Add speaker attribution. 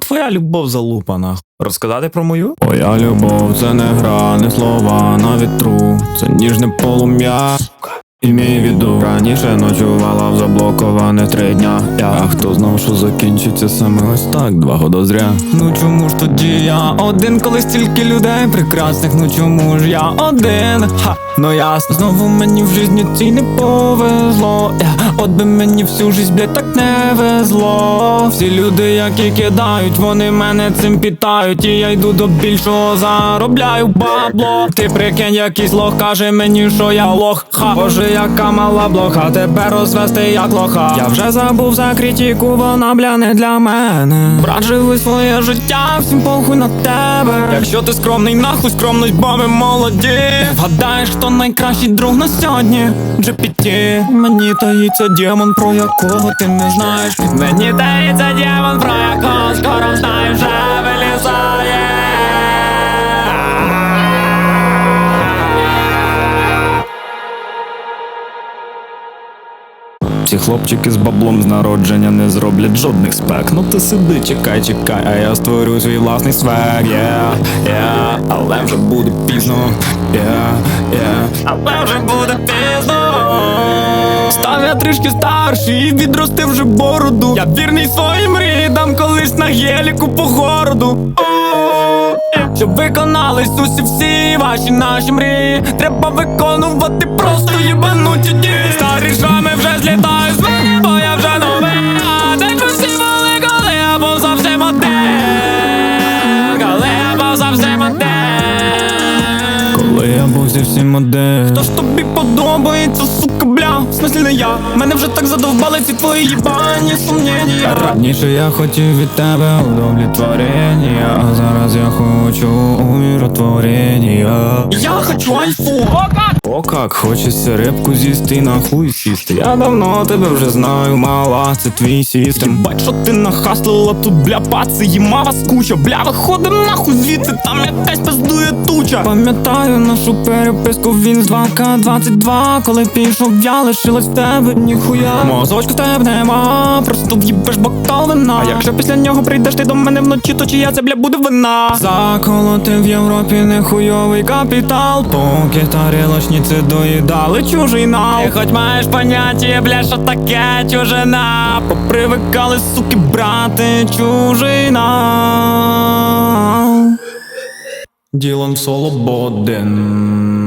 Speaker 1: твоя любов залупана. Розказати про мою?
Speaker 2: Моя любов, це не гра, не слова на вітру, це ніжне полум'я. Імій віду раніше ночувала в заблокованих три дня. Я хто знав, що закінчиться саме ось так, два года зря. Ну чому ж тоді я один, коли стільки людей прекрасних, ну чому ж я один? Ха, ну ясно, знову мені в житті цій не повезло. Я, от би мені всю жизнь, блядь, так не везло. Всі люди, які кидають, вони мене цим питають, і я йду до більшого, заробляю бабло. Ти прикинь, якийсь лох каже мені, що я лох. Ха, боже, яка мала блоха, тебе розвести як лоха. Я вже забув за критику, вона бля не для мене. Брат, живи своє життя, всім похуй на тебе. Якщо ти скромний, нахуй скромність, бо ми молоді. Вгадаєш, хто найкращий друг на сьогодні? GPT Мені таїться демон, про якого ти не знаєш. Мені таїться демон, про якого скоро знаєш, Ці хлопчики з баблом з народження не зроблять жодних спек. Ну ти сиди, чекай, чекай, а я створю свій власний свек, yeah, yeah, але вже буде пізно, yeah, yeah, але вже буде пізно. Став я трішки старший і відростив вже бороду. Я вірний своїм рідам, колись на геліку по городу. Щоб виконались усі всі ваші наші мрії, треба виконувати просто єбануті Коли я був зовсім один. Хто ж тобі подобається, сука, бля? В смислі не я. Мене вже так задовбали ці твої їбані сумніння. Раніше я хотів від тебе удовлетворення, а зараз я хочу умиротворення. Я хочу айфон. О, как хочеться рибку з'їсти і нахуй сісти. Я давно тебе вже знаю, мала, це твій сістем. Бать, що ти нахаслила тут, бля, паци, їма вас куча. Бля, виходим нахуй звідси, там якась пиздує туча. Пам'ятаю нашу переписку, він з 2К22, коли пішов, я лишилась в тебе, ніхуя. Мозочку в тебе нема, просто в'їбеш бокал вина. А якщо після нього прийдеш ти до мене вночі, то чия це, бля, буде вина. Заколоти в Європі нехуйовий капітал, поки тарілочниці доїдали чужина. Ти хоч маєш поняття, бля, що таке чужина. Попривикали, суки, брати чужина. Ділом Солободен.